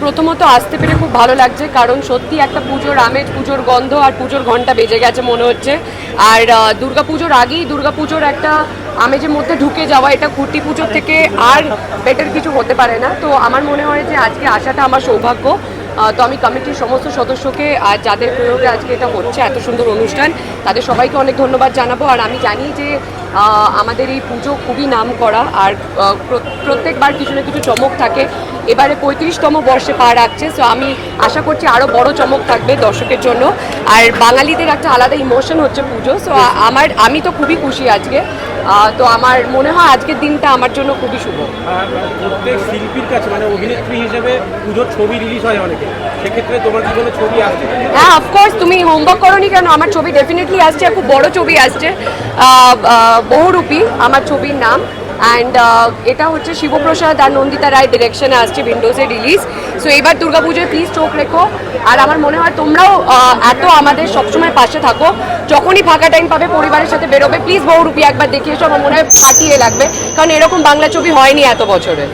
প্রথমত আসতে পেরে খুব ভালো লাগছে কারণ সত্যি একটা পুজোর আমেজ পুজোর গন্ধ আর পুজোর ঘণ্টা বেজে গেছে মনে হচ্ছে। আর দুর্গা পুজোর আগেই দুর্গা পুজোর একটা আমেজের মধ্যে ঢুকে যাওয়া এটা খুঁটি পুজোর থেকে আর বেটার কিছু হতে পারে না। তো আমার মনে হয় যে আজকে আসাটা আমার সৌভাগ্য। তো আমি কমিটির সমস্ত সদস্যকে আর যাদের প্রয়োগে আজকে এটা হচ্ছে, এত সুন্দর অনুষ্ঠান, তাদের সবাইকে অনেক ধন্যবাদ জানাব। আর আমি জানি যে আমাদের এই পুজো খুবই নাম করা, আর প্রত্যেকবার কিছু না কিছু চমক থাকে। এবারে পঁয়ত্রিশতম বর্ষে পা রাখছে সো আমি আশা করছি আরও বড় চমক থাকবে দর্শকের জন্য। আর বাঙালিদের একটা আলাদা ইমোশন হচ্ছে পুজো সো আমার, আমি তো খুবই খুশি আজকে। তো আমার মনে হয় আজকের দিনটা আমার জন্য খুবই শুভ। প্রত্যেক শিল্পীর কাছে মানে অভিনেত্রী হিসেবে পুজোর ছবি রিলিজ হয় অনেকে। সেক্ষেত্রে তোমার কি কোনো ছবি আসছে? হ্যাঁ অফকোর্স তুমি হোমওয়ার্ক করনি কেন? আমার ছবি ডেফিনেটলি আসছে খুব বড় ছবি আসছে। বহুরূপী আমার ছবির নাম। অ্যান্ড এটা হচ্ছে শিবপ্রসাদ আর নন্দিতা রায় ডিরেকশনে আসছে উইন্ডোজে রিলিজ সো এবার দুর্গাপুজোয় প্লিজ চোখ রেখো। আর আমার মনে হয় তোমরাও এত আমাদের সবসময় পাশে থাকো। যখনই ফাঁকা টাইম পাবে পরিবারের সাথে বেরোবে। প্লিজ বহুরূপী একবার দেখিয়ে এসো। আমার মনে হয় ফাটিয়ে লাগবে। কারণ এরকম বাংলা ছবি হয়নি এত বছরে।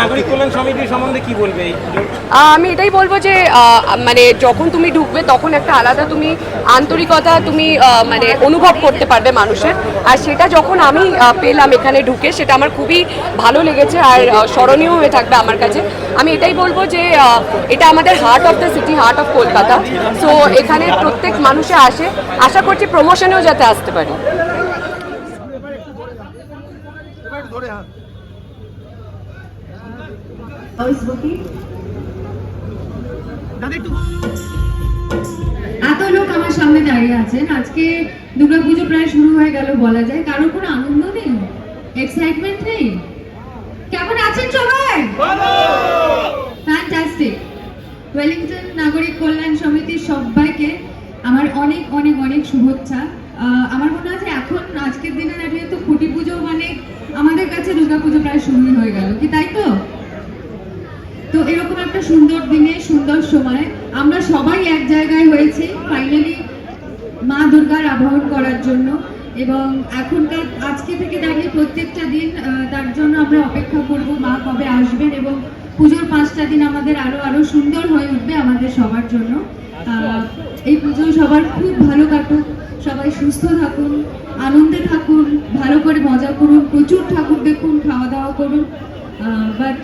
নাগরিক কল্যাণ সমিতি সম্বন্ধে কি বলবে? এই পুজোর আহ, আমি এটাই বলব যে মানে যখন তুমি ঢুকবে তখন একটা আলাদা তুমি আন্তরিকতা তুমি মানে অনুভব করতে পারবে মানুষের। আর সেটা যখন আমি পেলাম এখানে ঢুকে সেটা আমার খুবই ভালো লেগেছে। আর স্মরণীয় হয়ে থাকবে আমার কাছে। আমি এটাই বলব যে এটা আমাদের heart of the city heart of Kolkata so এখানে প্রত্যেক মানুষে আসে। আশা করছি প্রমোশনেও যাতে আসতে পারি। এত লোক আমার সামনে দাঁড়িয়ে আছেন। আজকে দুর্গাপুজো প্রায় শুরু হয়ে গেল বলা যায়। কারোর কোনো আনন্দ নেই? এক্সাইটমেন্ট নেই কেমন আছেন সবাই ফ্যান্টাস্টিক ওয়েলিংটন নাগরিক কল্যাণ সমিতির সবাইকে আমার অনেক অনেক অনেক শুভেচ্ছা। আমার মনে হয় এখন আজকের দিনে দাঁড়িয়ে তো খুঁটি পুজো মানে আমাদের কাছে দুর্গাপুজো প্রায় শুরুই হয়ে গেল। কি তাই তো? তো এরকম একটা সুন্দর দিনে, সুন্দর সময়। আমরা সবাই এক জায়গায় হয়েছি ফাইনালি মা দুর্গার আবাহন করার জন্য। এবং এখনকার আজকে থেকে দাঁড়িয়ে প্রত্যেকটা দিন তার জন্য আমরা অপেক্ষা করব মা কবে আসবেন এবং পুজোর পাঁচটা দিন আমাদের আরও আরও সুন্দর হয়ে উঠবে আমাদের সবার জন্য। এই পুজো সবার খুব ভালো কাটুক সবাই সুস্থ থাকুন আনন্দে থাকুন ভালো করে মজা করুন প্রচুর ঠাকুর দেখুন খাওয়া দাওয়া করুন বাট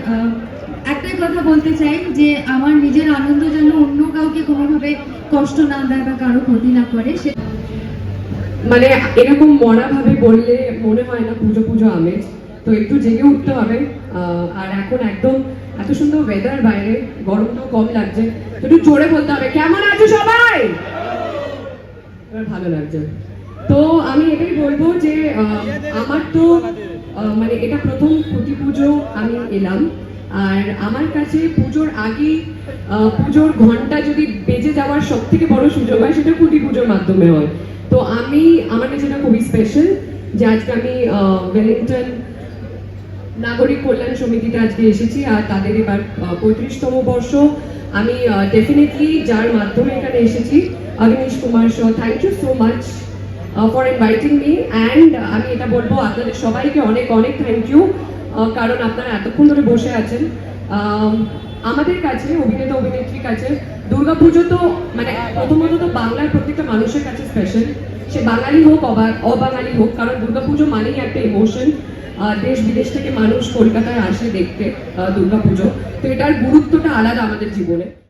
একটাই কথা বলতে চাই যে আমার নিজের আনন্দ যেন অন্য কাউকে কোনোভাবে কষ্ট না দেয় বা কারও ক্ষতি না করে সে মানে এরকম মরা ভাবে বললে মনে হয় না পুজো পুজো আমেজ। তো একটু জেগে উঠতে হবে। আর এখন একদম এত সুন্দর ওয়েদার বাইরে, গরমটাও কম লাগছে। একটু জোরে বলতে হবে। কেমন আছো সবাই? ভালো লাগছে। তো আমি এটাই বলব যে আমার তো মানে এটা প্রথম খুঁটি পুজো আমি এলাম। আর আমার কাছে পুজোর আগে পুজোর ঘণ্টা যদি বেজে যাওয়ার সব থেকে বড় সুযোগ হয়, সেটা কুটি পুজোর মাধ্যমে হয়। তো আমি আমার কাছে এটা খুবই স্পেশাল যে আজকে আমি ওয়েলিংটন নাগরিক কল্যাণ সমিতিতে আজকে এসেছি আর তাদের এবার পঁয়ত্রিশতম বর্ষ। আমি ডেফিনেটলি যার মাধ্যমে এখানে এসেছি Agnish Kumar Shaw thank you so much for inviting me and আমি এটা বলব আপনাদের সবাইকে অনেক অনেক থ্যাংক ইউ কারণ আপনারা এতক্ষণ ধরে বসে আছেন। আম, আমাদের কাছে অভিনেতা অভিনেত্রীর কাছে দুর্গাপুজো তো মানে প্রথমত তো বাংলার প্রত্যেকটা মানুষের কাছে স্পেশাল বাঙালি হোক, অবা- অবাঙালি হোক, কারণ দুর্গাপুজো মানেই একটা ইমোশন দেশ বিদেশ থেকে মানুষ কলকাতায় আসে দেখতে দুর্গাপুজো। তো এটার গুরুত্বটা আলাদা আমাদের জীবনে।